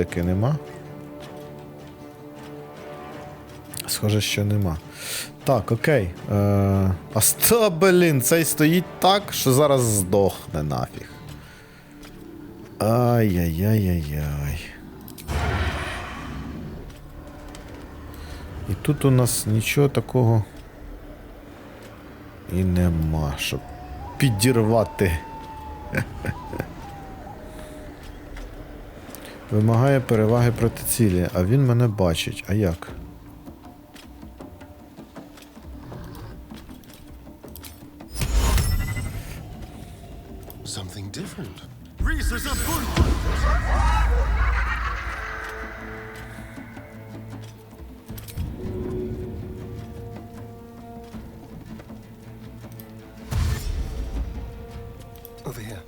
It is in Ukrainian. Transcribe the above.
медики нема. Схоже, що нема. Так, окей. Е, а ста, блін, цей стоїть так, що зараз здохне нафіг. Ай-яй-яй-яй-яй. І тут у нас нічого такого і нема, щоб підірвати. Вимагає переваги проти цілі, а він мене бачить. А як? Something different. Reese is a Over here.